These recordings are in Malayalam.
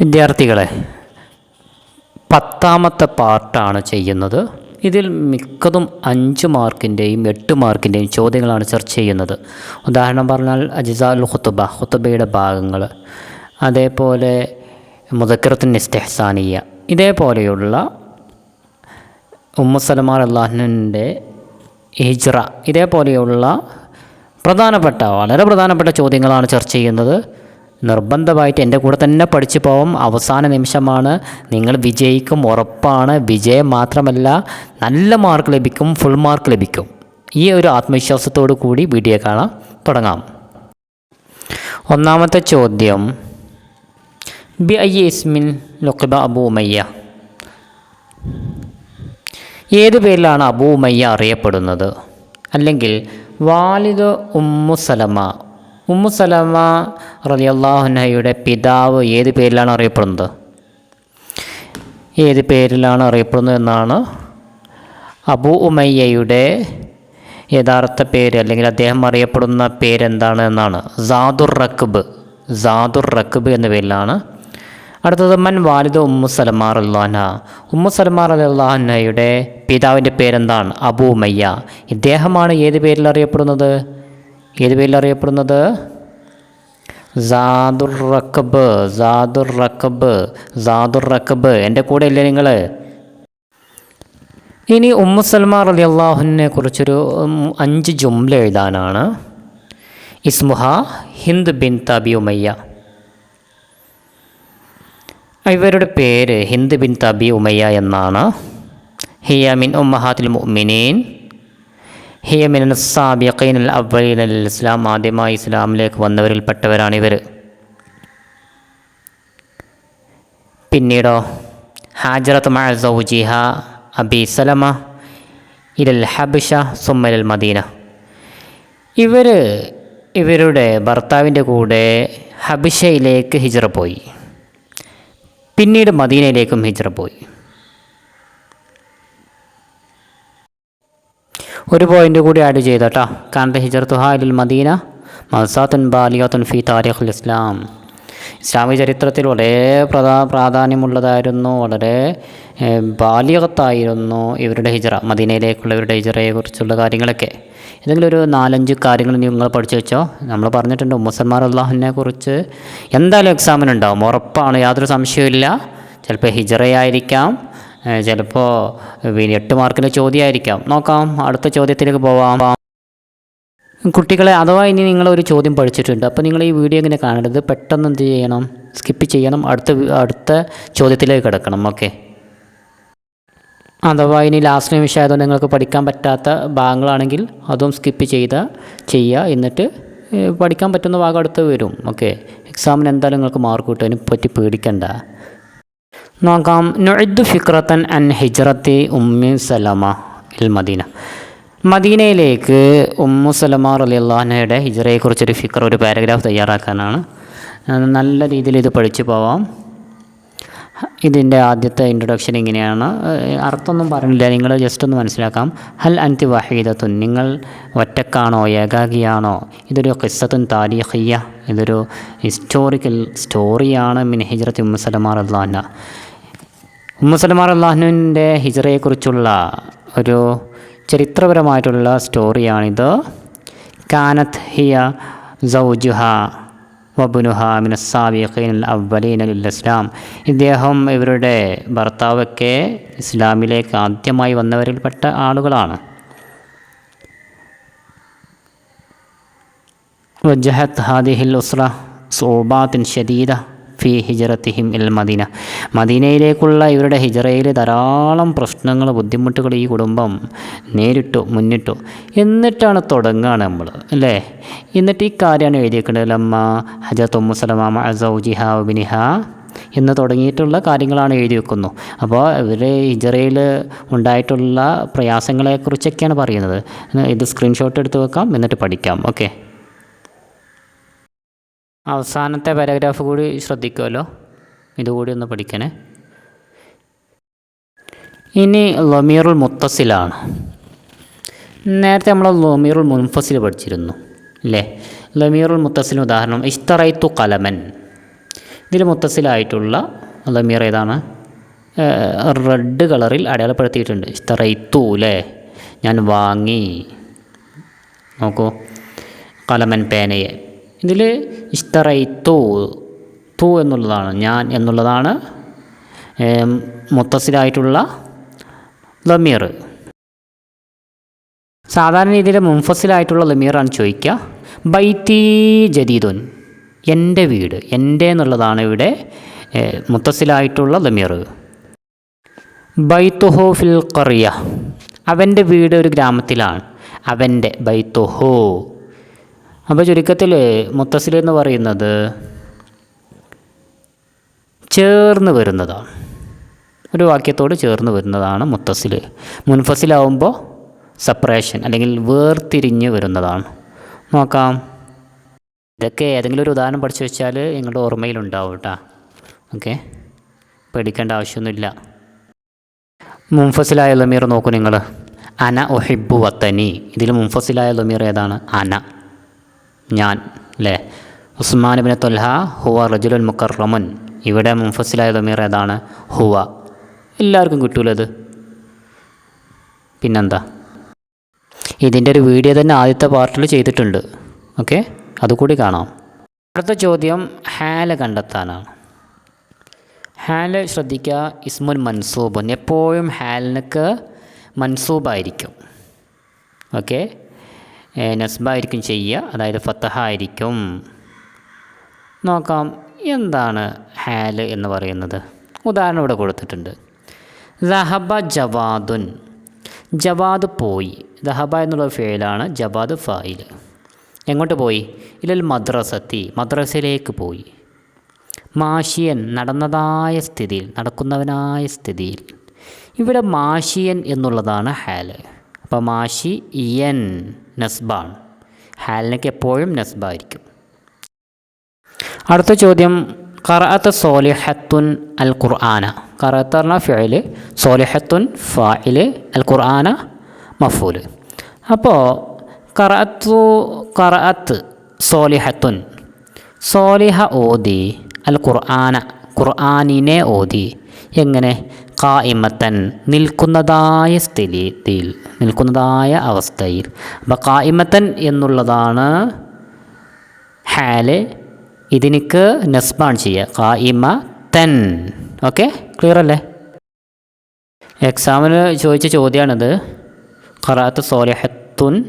വിദ്യാർത്ഥികളെ പത്താമത്തെ പാർട്ടാണ് ചെയ്യുന്നത്. ഇതിൽ മിക്കതും അഞ്ച് മാർക്കിന്റെയും എട്ട് മാർക്കിന്റെയും ചോദ്യങ്ങളാണ് ചർച്ച ചെയ്യുന്നത്. ഉദാഹരണം പറഞ്ഞാൽ അജിസാൽ ഹുത്തുബ ഹുത്തുബയുടെ ഭാഗങ്ങൾ. അതേപോലെ മുതക്കിറത്തിൻ നിസ്തെഹസാനിയ ഇതേപോലെയുള്ള ഉമ്മസലമാർ അള്ളാഹുവിന്റെ ഹിജ്റ. ഇതേപോലെയുള്ള പ്രധാനപ്പെട്ട വളരെ പ്രധാനപ്പെട്ട ചോദ്യങ്ങളാണ് ചർച്ച ചെയ്യുന്നത്. നിർബന്ധമായിട്ട് എന്റെ കൂടെ തന്നെ പഠിച്ചു പോവും. അവസാന നിമിഷമാണ്. നിങ്ങൾ വിജയിക്കും ഉറപ്പാണ്. വിജയം മാത്രമല്ല നല്ല മാർക്ക് ലഭിക്കും ഫുൾ മാർക്ക് ലഭിക്കും. ഈ ഒരു ആത്മവിശ്വാസത്തോടു കൂടി വീഡിയോ കാണാൻ തുടങ്ങാം. ഒന്നാമത്തെ ചോദ്യം. ബി ഐ എസ്മിൻ ലൊക്കബ അബു ഉമയ്യ. ഏത് പേരിലാണ് അബു ഉമയ്യ അറിയപ്പെടുന്നത്? അല്ലെങ്കിൽ വാലിദ് ഉമ്മു സലമ ഉമ്മു സലമ റലിയല്ലാഹുനയുടെ പിതാവ് ഏത് പേരിലാണ് അറിയപ്പെടുന്നത്? ഏത് പേരിലാണ് അറിയപ്പെടുന്നത് എന്നാണ് അബു ഉമയ്യയുടെ യഥാർത്ഥ പേര് അല്ലെങ്കിൽ അദ്ദേഹം അറിയപ്പെടുന്ന പേരെന്താണ് എന്നാണ്. സാദുർ റക്ബ് സാദുർ റക്ബ് എന്ന പേരിലാണ്. അടുത്തത് മൻ വാലിദ് ഉമ്മു സലമാർ അള്ളാഹന ഉമ്മു സലമാർ അള്ളാഹനയുടെ പിതാവിന്റെ പേരെന്താണ്? അബു ഉമയ്യ. ഇദ്ദേഹമാണ് ഏത് പേരിൽ അറിയപ്പെടുന്നത്? ഏത് പേരിൽ അറിയപ്പെടുന്നത്? സാദുർ റക്കബ് സാദുർ റക്കബ് സാദുർ റക്കബ് എന്റെ കൂടെ ഇല്ലേ നിങ്ങൾ? ഇനി ഉമ്മു സൽമാർ അലി അള്ളാഹുവിനെ കുറിച്ചൊരു അഞ്ച് ജുംല എഴുതാനാണ്. ഇസ്മുഹ ഹിന്ദ് ബിൻ തബി ഉമയ്യ. ഇവരുടെ പേര് ഹിന്ദ് ബിൻ തബി ഉമയ്യ എന്നാണ്. ഹിയ മിൻ ഉമ്മഹാത്തിൽ മുഅ്മിനീൻ. ഹിയ മിൻ സാബിഖീൻ അൽ ഇസ്ലാം ആദ്യമായി ഇസ്ലാമിലേക്ക് വന്നവരിൽപ്പെട്ടവരാണിവർ പിന്നീടോ ഹാജറത്ത് മഅ സൗജിഹ അബി സലമ ഇലൽ ഹബിഷ സുമ്മൽ മദീന. ഇവർ ഇവരുടെ ഭർത്താവിന്റെ കൂടെ ഹബിഷയിലേക്ക് ഹിജറ പോയി. പിന്നീട് മദീനയിലേക്കും ഹിജറ പോയി. ഒരു പോയിന്റ് കൂടി ആഡ് ചെയ്തോട്ടോ കാരണം ഹിജറത്തു ഹാലിൽ മദീന മസാത്തുൻ ബാലിയത്തുൻ ഫി താരിഖുൽ ഇസ്ലാം. ഇസ്ലാമിക ചരിത്രത്തിൽ വളരെ പ്രധാ പ്രാധാന്യമുള്ളതായിരുന്നു വളരെ ബാല്യകത്തായിരുന്നു ഇവരുടെ ഹിജറ മദീനയിലേക്കുള്ള ഇവരുടെ ഹിജറയെക്കുറിച്ചുള്ള കാര്യങ്ങളൊക്കെ. ഏതെങ്കിലും ഒരു നാലഞ്ച് കാര്യങ്ങൾ നിങ്ങൾ പഠിച്ചു വെച്ചോ? നമ്മൾ പറഞ്ഞിട്ടുണ്ട് മുസൽമാർ അള്ളാഹുവിനെ കുറിച്ച് എന്തായാലും എക്സാമിനുണ്ടാവും ഉറപ്പാണ് യാതൊരു സംശയവുമില്ല. ചിലപ്പോൾ ഹിജറയായിരിക്കാം. ചിലപ്പോൾ പിന്നെ എട്ട് മാർക്കിന്റെ ചോദ്യമായിരിക്കാം. നോക്കാം അടുത്ത ചോദ്യത്തിലേക്ക് പോവാം. കുട്ടികളെ അഥവാ ഇനി നിങ്ങൾ ഒരു ചോദ്യം പഠിച്ചിട്ടുണ്ട് അപ്പോൾ നിങ്ങൾ ഈ വീഡിയോ എങ്ങനെ കാണരുത്. പെട്ടെന്ന് എന്ത് ചെയ്യണം? സ്കിപ്പ് ചെയ്യണം. അടുത്ത അടുത്ത ചോദ്യത്തിലേക്ക് കിടക്കണം. ഓക്കെ. അഥവാ ഇനി ലാസ്റ്റ് നിമിഷം ആയതുകൊണ്ട് നിങ്ങൾക്ക് പഠിക്കാൻ പറ്റാത്ത ഭാഗങ്ങളാണെങ്കിൽ അതും സ്കിപ്പ് ചെയ്ത ചെയ്യുക. എന്നിട്ട് പഠിക്കാൻ പറ്റുന്ന ഭാഗം അടുത്ത് വരും. ഓക്കെ. എക്സാമിന് എന്തായാലും നിങ്ങൾക്ക് മാർക്ക് കിട്ടും. അതിനെ പറ്റി പേടിക്കണ്ട. നോക്കാം. നൊയ്ദു ഫിക്രത്തൻ അൻ ഹിജ്റത്തി ഉമ്മി സലമ ഇൽ മദീന. മദീനയിലേക്ക് ഉമ്മു സലമ അലി അള്ളാഹനയുടെ ഹിജ്റയെക്കുറിച്ചൊരു ഫിക്ർ ഒരു പാരഗ്രാഫ് തയ്യാറാക്കാനാണ്. നല്ല രീതിയിൽ ഇത് പഠിച്ചു പോവാം. ഇതിന്റെ ആദ്യത്തെ ഇൻട്രൊഡക്ഷൻ ഇങ്ങനെയാണ്. അർത്ഥമൊന്നും പറഞ്ഞില്ല. നിങ്ങൾ ജസ്റ്റ് ഒന്ന് മനസ്സിലാക്കാം. ഹൽ അൻതി വഹീദത്തുൻ? നിങ്ങൾ ഒറ്റക്കാണോ? ഏകാഗിയാണോ? ഇതൊരു ഖിസ്സത്തുൻ താരീഖിയ ഇതൊരു ഹിസ്റ്റോറിക്കൽ സ്റ്റോറിയാണ് മിൻ ഹിജ്രത്ത് ഉമ്മു സലമാർ ഉമ്മസലമാർ ഉമ്മു സലമാർ അള്ളാഹുവിന്റെ ഹിജറയെക്കുറിച്ചുള്ള ഒരു ചരിത്രപരമായിട്ടുള്ള സ്റ്റോറിയാണിത് കാനത്ത് ഹിയ സൗജുഹ. വബുനുഹാമിൻ ഇസ്ലാം ഇദ്ദേഹം ഇവരുടെ ഭർത്താവൊക്കെ ഇസ്ലാമിലേക്ക് ആദ്യമായി വന്നവരിൽപ്പെട്ട ആളുകളാണ്. വജഹത്ത് ഹാദിഹിൽ ഉസ്ര സോബാത്തിൻ ഷദീദ ഫി ഹിജറത്തിഹിം ഇൽ മദീന. മദീനയിലേക്കുള്ള ഇവരുടെ ഹിജറയിൽ ധാരാളം പ്രശ്നങ്ങൾ ബുദ്ധിമുട്ടുകൾ ഈ കുടുംബം നേരിട്ടു മുന്നിട്ടു. എന്നിട്ടാണ് തുടങ്ങുകയാണ് നമ്മൾ അല്ലേ? എന്നിട്ട് ഈ കാര്യമാണ് എഴുതിയിരിക്കുന്നത് ലമ്മ ഹജത്ത് ഉമ്മുസലമാമ അസൗജിഹ ബിനിഹ എന്ന് തുടങ്ങിയിട്ടുള്ള കാര്യങ്ങളാണ് എഴുതി വെക്കുന്നു. അപ്പോൾ ഇവർ ഇജറയിൽ ഉണ്ടായിട്ടുള്ള പ്രയാസങ്ങളെക്കുറിച്ചൊക്കെയാണ് പറയുന്നത്. ഇത് സ്ക്രീൻഷോട്ട് എടുത്ത് വെക്കാം എന്നിട്ട് പഠിക്കാം. ഓക്കെ അവസാനത്തെ പാരഗ്രാഫ് കൂടി ശ്രദ്ധിക്കുമല്ലോ ഇതുകൂടി ഒന്ന് പഠിക്കണേ. ഇനി ലൊമീറുൽ മുത്തസിലാണ്. നേരത്തെ നമ്മൾ ലൊമീറുൽ മുൻഫസിൽ പഠിച്ചിരുന്നു അല്ലേ ലമീറുൽ മുത്തസിന് ഉദാഹരണം ഇഷ്തറൈത്തു കലമൻ. ഇതിൽ മുത്തസിലായിട്ടുള്ള ലമീർ ഏതാണ്? റെഡ് കളറിൽ അടയാളപ്പെടുത്തിയിട്ടുണ്ട്. ഇഷ്തറൈത്തു അല്ലേ ഞാൻ വാങ്ങി. നോക്കൂ. കലമൻ പേനയെ. ഇതിൽ ഇഷ്ടറൈത്തു തു എന്നുള്ളതാണ് ഞാൻ എന്നുള്ളതാണ് മുത്തസിലായിട്ടുള്ള ലമീർ സാധാരണ രീതിയിൽ മുൻഫസിലായിട്ടുള്ള ലമീറാണ് ചോദിക്കുക ബൈത്തി ജദീദുൻ എന്റെ വീട് എന്റെ എന്നുള്ളതാണ് ഇവിടെ മുത്തസിലായിട്ടുള്ള ലമീർ ബൈത്തുഹോ ഫിൽ ഖറിയ അവന്റെ വീട് ഒരു ഗ്രാമത്തിലാണ്. അവന്റെ ബൈത്തുഹോ. അപ്പോൾ ചുരുക്കത്തിൽ മുത്തസിൽ എന്ന് പറയുന്നത് ചേർന്ന് വരുന്നതാണ്. ഒരു വാക്യത്തോട് ചേർന്ന് വരുന്നതാണ് മുത്തസിൽ മുൻഫസിലാവുമ്പോൾ സെപ്പറേഷൻ അല്ലെങ്കിൽ വേർതിരിഞ്ഞ് വരുന്നതാണ്. നോക്കാം. ഇതൊക്കെ ഏതെങ്കിലും ഒരു ഉദാഹരണം പഠിച്ചു വെച്ചാൽ നിങ്ങളുടെ ഓർമ്മയിലുണ്ടാവും കേട്ടോ ഓക്കെ. പേടിക്കേണ്ട ആവശ്യമൊന്നുമില്ല. മുൻഫസിലായ ലമീർ നോക്കൂ നിങ്ങൾ അന ഒഹിബു വത്തനി. ഇതിൽ മുൻഫസിലായ ലമീർ ഏതാണ്? അന. ഞാൻ അല്ലേ ഉസ്മാൻ ബിൻ തൊൽഹ ഹുവ റജുലുൽ മുക്കറമുൻ ഇവിടെ മുൻഫസിലായ ദമീർ ഏതാണ്? ഹുവ. എല്ലാവർക്കും കിട്ടൂലത് പിന്നെന്താ? ഇതിന്റെ ഒരു വീഡിയോ തന്നെ ആദ്യത്തെ പാർട്ടിൽ ചെയ്തിട്ടുണ്ട്. ഓക്കെ? അതുകൂടി കാണാം. അടുത്ത ചോദ്യം ഹാല കണ്ടെത്താനാണ്. ഹാൽ ശ്രദ്ധിക്കുക ഇസ്മുൻ മൻസൂബുൻ. എപ്പോഴും ഹാലിനക്ക് മൻസൂബായിരിക്കും. ഓക്കെ? നസ്ബായിരിക്കും ചെയ്യുക. അതായത് ഫത്തഹ ആയിരിക്കും. നോക്കാം എന്താണ് ഹാൽ എന്ന് പറയുന്നത്? ഉദാഹരണം ഇവിടെ കൊടുത്തിട്ടുണ്ട്. ദഹബ ജവാദുൻ. ജവാദ് പോയി. ദഹബ എന്നുള്ള ഫേലാണ് ജവാദ് ഫായിൽ. എങ്ങോട്ട് പോയി? ഇല്ലൽ മദ്രസത്തി മദ്രസയിലേക്ക് പോയി. മാഷിയൻ നടന്നതായ സ്ഥിതിയിൽ നടക്കുന്നവനായ സ്ഥിതിയിൽ. ഇവിടെ മാഷിയൻ എന്നുള്ളതാണ് ഹാൽ അപ്പോൾ മാഷി ഇയൻ നസ്ബാണ് ഹാലിനൊക്കെ എപ്പോഴും നസ്ബായിരിക്കും അടുത്ത ചോദ്യം കറഅത്ത് സോലിഹത്തുൻ അൽ ഖുർആന കറഅത്ത് പറഞ്ഞ ഫിഅല് സോലിഹത്തുൻ ഫായില് അൽ ഖുർആന മഫൂല് അപ്പോൾ കറഅത്തു കറഅത്ത് സോലിഹത്തുൻ സോലിഹ ഓതി അൽ ഖുർആന ഖുർആനിനെ ഓതി എങ്ങനെ? കായിമത്തൻ നിൽക്കുന്നതായ സ്ഥിതിയിൽ നിൽക്കുന്നതായ അവസ്ഥയിൽ. അപ്പോൾ കായിമത്തൻ എന്നുള്ളതാണ് ഹാൽ. ഇതിനിക്ക് നെസ്ബാൺ ചെയ്യുക കായിമ തൻ ഓക്കെ? ക്ലിയർ അല്ലേ? എക്സാമിന് ചോദിച്ച ചോദ്യമാണിത് ഖറാത്ത് സോലഹത്തുൻ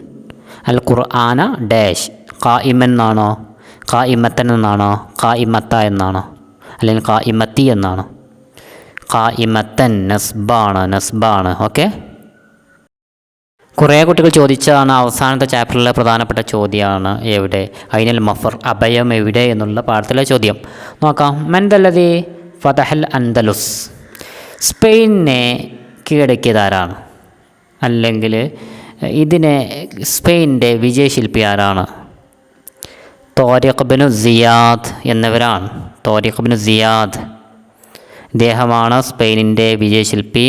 അൽ ഖുർആന ഡാഷ്. കായിമൻ എന്നാണോ? കായിമത്തൻ എന്നാണോ? കായിമത്ത എന്നാണോ? അല്ലെങ്കിൽ കായിമത്തി എന്നാണോ? കായിമത്തൻ നസ്ബാണ് നസ്ബാണ് ഓക്കെ? കുറേ കുട്ടികൾ ചോദിച്ചതാണ് അവസാനത്തെ ചാപ്റ്ററിലെ പ്രധാനപ്പെട്ട ചോദ്യമാണ് എവിടെ? അയിനൽ മഫർ അഭയം എവിടെ എന്നുള്ള പാഠത്തിലെ ചോദ്യം. നോക്കാം. മെന്തല്ലതി ഫതഹൽ അന്തലുസ്. സ്പെയിനെ കീഴടക്കിയതാരാണ് അല്ലെങ്കിൽ ഇതിനെ സ്പെയിന്റെ വിജയശില്പി ആരാണ്? തോരിഖ് ബിനു സിയാദ് എന്നിവരാണ്. തോരിഖ് ബിനു സിയാദ്. ഇദ്ദേഹമാണ് സ്പെയിനിന്റെ വിജയശില്പി.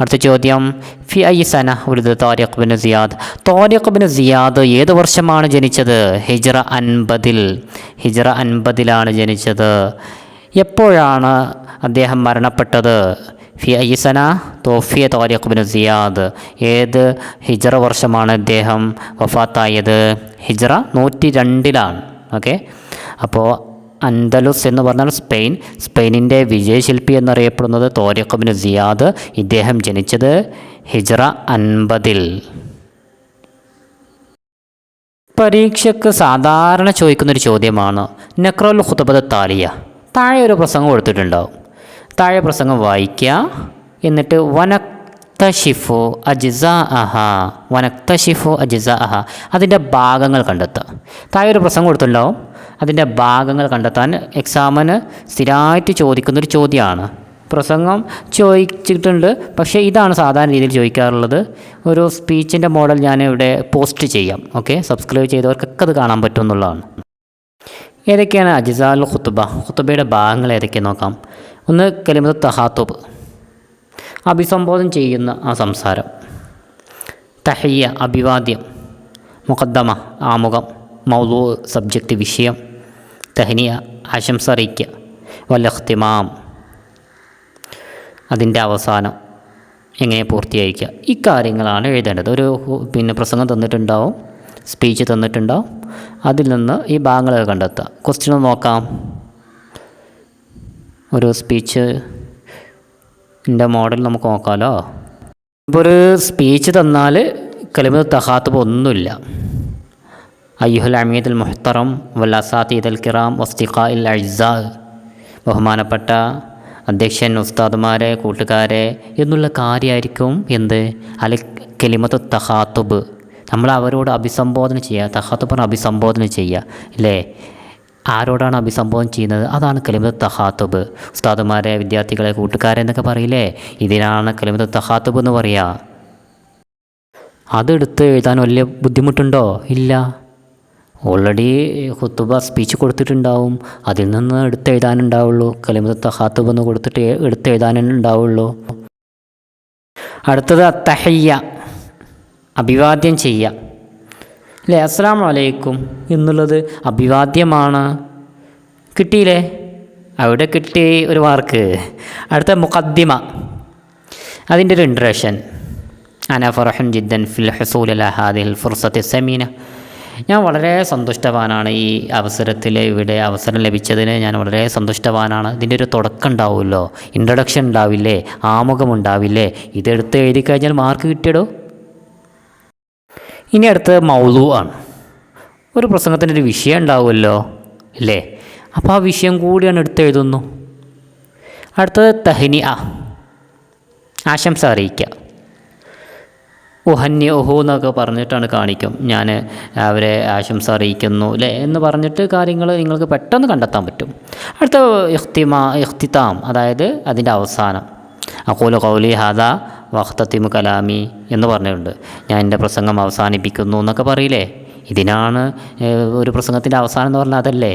അടുത്ത ചോദ്യം ഫി ഐ സന ഉരുദ് Tariq bin Ziyad? Tariq bin Ziyad ഏത് വർഷമാണ് ജനിച്ചത്? ഹിജ്റ അൻപതിൽ. ഹിജ്റ അൻപതിലാണ് ജനിച്ചത്. എപ്പോഴാണ് അദ്ദേഹം മരണപ്പെട്ടത്? ഫി ഐ സന തോഫിയ താരിഖ് ബിൻ സിയാദ്. ഏത് ഹിജ്റ വർഷമാണ് അദ്ദേഹം വഫാത്തായത്? ഹിജ്റ നൂറ്റി രണ്ടിലാണ് ഓക്കെ? അപ്പോൾ അന്തലുസ് എന്ന് പറഞ്ഞാൽ സ്പെയിൻ. സ്പെയിനിന്റെ വിജയശില്പി എന്നറിയപ്പെടുന്നത് തോരിഖബിന് സിയാദ്. ഇദ്ദേഹം ജനിച്ചത് ഹിജ്റ അൻപതിൽ. പരീക്ഷയ്ക്ക് സാധാരണ ചോദിക്കുന്നൊരു ചോദ്യമാണ് നക്രോൽ ഹുതബദ് താലിയ. താഴെ ഒരു പ്രസംഗം കൊടുത്തിട്ടുണ്ടാവും. താഴെ പ്രസംഗം വായിക്കുക എന്നിട്ട് വനക്തഷിഫു അജിസ അഹ വനക്തഷിഫു അജിസ അഹ അതിന്റെ ഭാഗങ്ങൾ കണ്ടെത്തുക താഴെ ഒരു പ്രസംഗം കൊടുത്തിട്ടുണ്ടാവും അതിന്റെ ഭാഗങ്ങൾ കണ്ടെത്താൻ എക്സാമിന് സ്ഥിരമായിട്ട് ചോദിക്കുന്നൊരു ചോദ്യമാണ്. പ്രസംഗം ചോദിച്ചിട്ടുണ്ട്. പക്ഷേ ഇതാണ് സാധാരണ രീതിയിൽ ചോദിക്കാറുള്ളത്. ഒരു സ്പീച്ചിന്റെ മോഡൽ ഞാൻ ഇവിടെ പോസ്റ്റ് ചെയ്യാം. ഓക്കെ? സബ്സ്ക്രൈബ് ചെയ്തവർക്കൊക്കെ അത് കാണാൻ പറ്റുമെന്നുള്ളതാണ്. ഏതൊക്കെയാണ് അജിസാൽ ഖുത്തുബ ഖുത്തുബയുടെ ഭാഗങ്ങൾ ഏതൊക്കെ നോക്കാം. ഒന്ന് കലിമത്ത് തഹാത്തുബ്. അഭിസംബോധന ചെയ്യുന്ന ആ സംസാരം. തഹയ്യ അഭിവാദ്യം. മുഖദ്ദമ ആമുഖം. മൗലൂ സബ്ജക്റ്റ് വിഷയം. തഹനിയ ആശംസ അറിയിക്കുക. വല്ലഹ്തിമാം അതിന്റെ അവസാനം എങ്ങനെ പൂർത്തിയായിരിക്കുക ഇക്കാര്യങ്ങളാണ് കാര്യങ്ങളാണ് എഴുതേണ്ടത്. ഒരു പിന്നെ പ്രസംഗം തന്നിട്ടുണ്ടാവും സ്പീച്ച് തന്നിട്ടുണ്ടാവും. അതിൽ നിന്ന് ഈ ഭാഗങ്ങളൊക്കെ കണ്ടെത്തുക. ക്വസ്റ്റ്യൻ നോക്കാം. ഒരു സ്പീച്ച് എന്റെ മോഡൽ നമുക്ക് നോക്കാമല്ലോ ഇപ്പോൾ ഒരു സ്പീച്ച് തന്നാൽ കളിമ തഹാത്തപ്പോൾ ഒന്നുമില്ല. അയ്യുഹൽ മുഹ്തറം അൽ കിറാം വസ്തിഖ ഇൽ അഴ്സ ബഹുമാനപ്പെട്ട അധ്യക്ഷൻ ഉസ്താദുമാരെ കൂട്ടുകാരെ എന്നുള്ള കാര്യമായിരിക്കും എന്ത്? അല്ലെ കെലിമത്ത് തഹാത്തുബ് നമ്മൾ അവരോട് അഭിസംബോധന ചെയ്യുക. തഹാത്തുബിനെ അഭിസംബോധന ചെയ്യുക. അല്ലേ? ആരോടാണ് അഭിസംബോധന ചെയ്യുന്നത്? അതാണ് കലിമത്ത് തഹാത്തുബ് ഉസ്താദുമാരെ വിദ്യാർത്ഥികളെ കൂട്ടുകാരെ എന്നൊക്കെ പറയില്ലേ? ഇതിനാണ് കലിമത്ത് തഹാത്തുബ് എന്ന് പറയുക അതെടുത്ത് എഴുതാൻ വലിയ ബുദ്ധിമുട്ടുണ്ടോ? ഇല്ല. ഓൾറെഡി ഹുത്തുബ സ്പീച്ച് കൊടുത്തിട്ടുണ്ടാവും. അതിൽ നിന്ന് എടുത്ത് എഴുതാനുണ്ടാവുള്ളൂ. കലിമത്ത് തഹാത്തുബ് എന്ന് കൊടുത്തിട്ട് എടുത്ത് എഴുതാനുണ്ടാവുള്ളൂ. അടുത്തത് തഹയ്യ അഭിവാദ്യം ചെയ്യുക. അല്ലേ? അസ്സാം വലൈക്കും എന്നുള്ളത് അഭിവാദ്യമാണ്. കിട്ടിയില്ലേ? അവിടെ കിട്ടി ഒരു മാർക്ക് അടുത്ത മുഖദ്ദിമ. അതിന്റെ ഒരു ഇൻട്രഷൻ അന ഫറഹൻ ജിദ്ദൻ ഫിൽ ഹസൂൽ അലഹാദിൽ ഫുർസത്തി സമീന. ഞാൻ വളരെ സന്തുഷ്ടവാനാണ് ഈ അവസരത്തിൽ ഇവിടെ അവസരം ലഭിച്ചതിന്. ഞാൻ വളരെ സന്തുഷ്ടവാനാണ്. ഇതിന്റെ ഒരു തുടക്കം ഉണ്ടാവുമല്ലോ. ഇൻട്രഡക്ഷൻ ഉണ്ടാവില്ലേ? ആമുഖം ഉണ്ടാവില്ലേ? ഇതെടുത്ത് എഴുതി കഴിഞ്ഞാൽ മാർക്ക് കിട്ടിയടോ? ഇനി അടുത്തത് മൗലു ആണ്. ഒരു പ്രസംഗത്തിന്റെ ഒരു വിഷയം ഉണ്ടാവുമല്ലോ അല്ലേ? അപ്പോൾ ആ വിഷയം കൂടിയാണ് എടുത്ത് എഴുതുന്നു. അടുത്തത് തഹ്നി ആശംസ അറിയിക്കുക. ഉഹന്യ ഉഹു എന്നൊക്കെ പറഞ്ഞിട്ടാണ് കാണിക്കും. ഞാൻ അവരെ ആശംസ അറിയിക്കുന്നു അല്ലേ എന്ന് പറഞ്ഞിട്ട് കാര്യങ്ങൾ നിങ്ങൾക്ക് പെട്ടെന്ന് കണ്ടെത്താൻ പറ്റും. അടുത്ത ഇഖ്തിമാ ഇഖ്തിത്താം അതായത് അതിന്റെ അവസാനം. അക്കൂല കൗലി ഹാദ വഖ്തത്തിമു കലാമി എന്ന് പറഞ്ഞിട്ടുണ്ട്. ഞാൻ എന്റെ പ്രസംഗം അവസാനിപ്പിക്കുന്നു എന്നൊക്കെ പറയില്ലേ? ഇതിനാണ് ഒരു പ്രസംഗത്തിന്റെ അവസാനം എന്ന് പറഞ്ഞാൽ അതല്ലേ?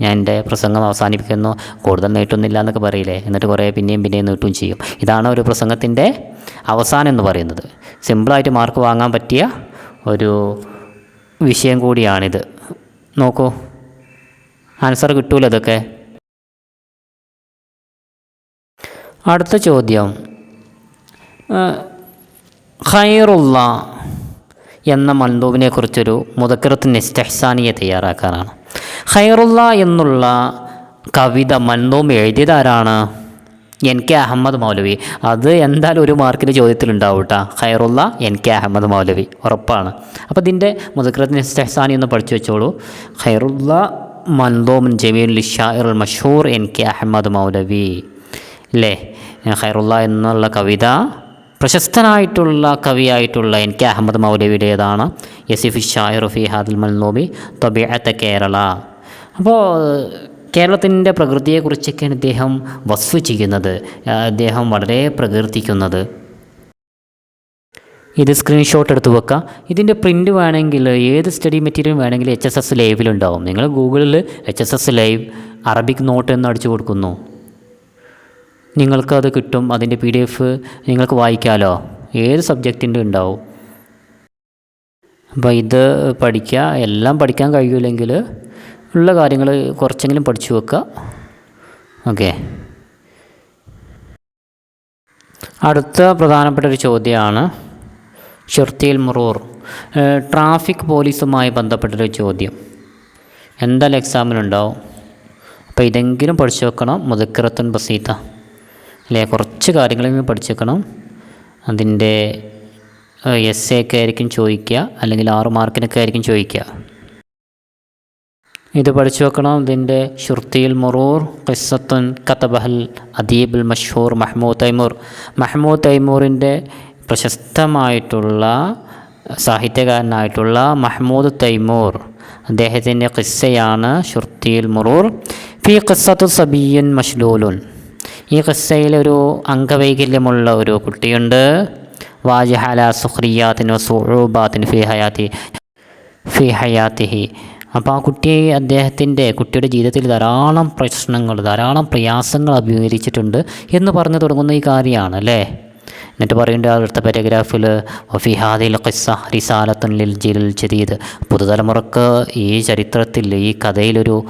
ഞാൻ എന്റെ പ്രസംഗം അവസാനിപ്പിക്കുന്നു. കൂടുതൽ നീട്ടുന്നില്ല എന്നൊക്കെ പറയില്ലേ? എന്നിട്ട് കുറേ പിന്നെയും പിന്നെയും നീട്ടുകയും ചെയ്യും. ഇതാണ് ഒരു പ്രസംഗത്തിന്റെ അവസാനം എന്ന് പറയുന്നത്. സിമ്പിളായിട്ട് മാർക്ക് വാങ്ങാൻ പറ്റിയ ഒരു വിഷയം കൂടിയാണിത്. നോക്കൂ. ആൻസർ കിട്ടൂല ഇതൊക്കെ? അടുത്ത ചോദ്യം. ഖൈറുള്ള എന്ന മന്ദൂവിനെ കുറിച്ചൊരു മുതക്കിറത്ത് സ്റ്റെഹ്സാനിയെ തയ്യാറാക്കാനാണ്. ഖൈറുള്ള എന്നുള്ള കവിത മൻദൂം എഴുതിയതാരാണ്? N K Ahmed Moulavi. അത് എന്തായാലും ഒരു മാർക്കിന്റെ ചോദ്യത്തിലുണ്ടാവും കേട്ടോ ഖൈറുള്ള എൻ കെ അഹമ്മദ് മൗലവി. ഉറപ്പാണ്. അപ്പോൾ ഇതിന്റെ മുതക്കിറത്ത് നിസ്റ്റഹ്സാനി ഒന്ന് പഠിച്ചു വെച്ചോളൂ. ഖൈറുള്ള മൻദൂമൻ ജമീൽ ഷാഇർ മഷൂർ എൻ കെ അഹമ്മദ് മൗലവി. അല്ലേ ഖൈറുള്ള എന്നുള്ള കവിത പ്രശസ്തനായിട്ടുള്ള കവിയായിട്ടുള്ള എൻ കെ അഹമ്മദ് മൗലവിയുടേതാണ് യസിഫ് ഷായർ ഫി ഹാദിൽ മൽനോബി തൊബിഅത്ത കേരള. അപ്പോൾ കേരളത്തിന്റെ പ്രകൃതിയെക്കുറിച്ചൊക്കെയാണ് ഇദ്ദേഹം വസ്തു ചെയ്യുന്നത് അദ്ദേഹം വളരെ പ്രകീർത്തിക്കുന്നത്. ഇത് സ്ക്രീൻഷോട്ട് എടുത്ത് വെക്കുക ഇതിന്റെ പ്രിന്റ് വേണമെങ്കിൽ ഏത് സ്റ്റഡി മെറ്റീരിയൽ വേണമെങ്കിൽ എച്ച് എസ് എസ് ലൈവിലുണ്ടാവും നിങ്ങൾ ഗൂഗിളിൽ H S S live Arabic note എന്ന് അടിച്ചു കൊടുക്കുന്നു. നിങ്ങൾക്കത് കിട്ടും. അതിന്റെ പി ഡി എഫ് നിങ്ങൾക്ക് വായിക്കാമല്ലോ ഏത് സബ്ജക്റ്റിന്റെ ഉണ്ടാവും? അപ്പോൾ ഇത് പഠിക്കുക. എല്ലാം പഠിക്കാൻ കഴിയില്ലെങ്കിൽ ഉള്ള കാര്യങ്ങൾ കുറച്ചെങ്കിലും പഠിച്ചു വെക്കുക. ഓക്കെ. അടുത്ത പ്രധാനപ്പെട്ട ഒരു ചോദ്യമാണ് ഷുർത്തിയിൽ മുറൂർ. ട്രാഫിക് പോലീസുമായി ബന്ധപ്പെട്ടൊരു ചോദ്യം. എന്തായാലും എക്സാമിനുണ്ടാവും അപ്പോൾ ഇതെങ്കിലും പഠിച്ചു വെക്കണം. മുതക്കിറത്തൻ ബസീത്ത. അല്ലേ? കുറച്ച് കാര്യങ്ങളെങ്കിലും പഠിച്ചേക്കണം. അതിന്റെ എസ് എ ഒക്കെ ആയിരിക്കും ചോദിക്കുക അല്ലെങ്കിൽ ആറ് മാർക്കിനൊക്കെ ആയിരിക്കും ചോദിക്കുക. ഇത് പഠിച്ചു വെക്കണം. ഇതിന്റെ ഷുർത്തിയിൽ മുറൂർ ഖിസ്സത്തുൻ കത്തബഹൽ അദീബുൽ മഷൂർ മഹ്മൂദ് തൈമൂർ. മഹ്മൂദ് തൈമൂറിന്റെ പ്രശസ്തമായിട്ടുള്ള സാഹിത്യകാരനായിട്ടുള്ള മഹ്മൂദ് തൈമൂർ. അദ്ദേഹത്തിന്റെ ഖിസ്സയാണ് ഷുർത്തിയിൽ മുറൂർ. ഫി ഖിസ്സത്തു സബിയൻ മഷ്ലൂലുൻ. ഈ ഖിസ്സയിൽ ഒരു അംഗവൈകല്യമുള്ള ഒരു കുട്ടിയുണ്ട്. വാജഹല സുഹ്രിയാത്തിന് സുഹൂബാത്തിന് ഫി ഹയാത്തി ഫി ഹയാത്തിഹി. അപ്പോൾ ആ കുട്ടി അദ്ദേഹത്തിന്റെ കുട്ടിയുടെ ജീവിതത്തിൽ ധാരാളം പ്രശ്നങ്ങൾ ധാരാളം പ്രയാസങ്ങൾ അഭിമുഖീകരിച്ചിട്ടുണ്ട് എന്ന് പറഞ്ഞു തുടങ്ങുന്ന ഈ കാര്യമാണ് അല്ലേ? എന്നിട്ട് പറയേണ്ട അടുത്ത പാരഗ്രാഫിൽ വഫിഹാദിൽ ഖിസ്സ റിസാലത്തുൻ ലിൽ ജിൽ ജദീദ്. പുതുതലമുറക്ക് ഈ ചരിത്രത്തിൽ ഈ കഥയിലൊരു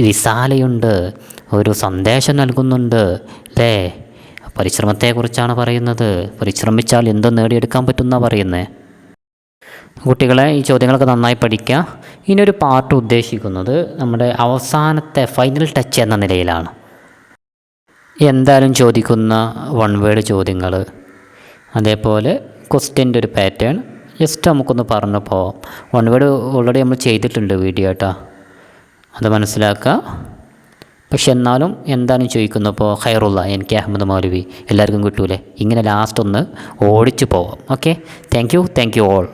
റിസാലയുണ്ട്. ഒരു സന്ദേശം നൽകുന്നുണ്ട്. അല്ലേ പരിശ്രമത്തെക്കുറിച്ചാണ് പറയുന്നത്. പരിശ്രമിച്ചാൽ എന്തും നേടിയെടുക്കാൻ പറ്റുന്ന പറയുന്നത് കുട്ടികളെ ഈ ചോദ്യങ്ങളൊക്കെ നന്നായി പഠിക്കുക ഇനിയൊരു പാർട്ട് ഉദ്ദേശിക്കുന്നത് നമ്മുടെ അവസാനത്തെ ഫൈനൽ ടച്ച് എന്ന നിലയിലാണ്. എന്തായാലും ചോദിക്കുന്ന വൺ വേഡ് ചോദ്യങ്ങൾ. അതേപോലെ ക്വസ്റ്റ്യന്റെ ഒരു പാറ്റേൺ ജസ്റ്റ് നമുക്കൊന്ന് പറഞ്ഞു പോവാം. വൺ വേഡ് ഓൾറെഡി നമ്മൾ ചെയ്തിട്ടുണ്ട് വീഡിയോ കേട്ടോ അത് മനസ്സിലാക്കുക പക്ഷെ എന്നാലും എന്താണ് ചോദിക്കുന്നു ഇപ്പോൾ എൻ എനിക്ക് അഹമ്മദ് മൗലവി എല്ലാവർക്കും കിട്ടൂലേ? ഇങ്ങനെ ലാസ്റ്റ് ഒന്ന് ഓടിച്ചു പോവാം. Okay thank you thank you all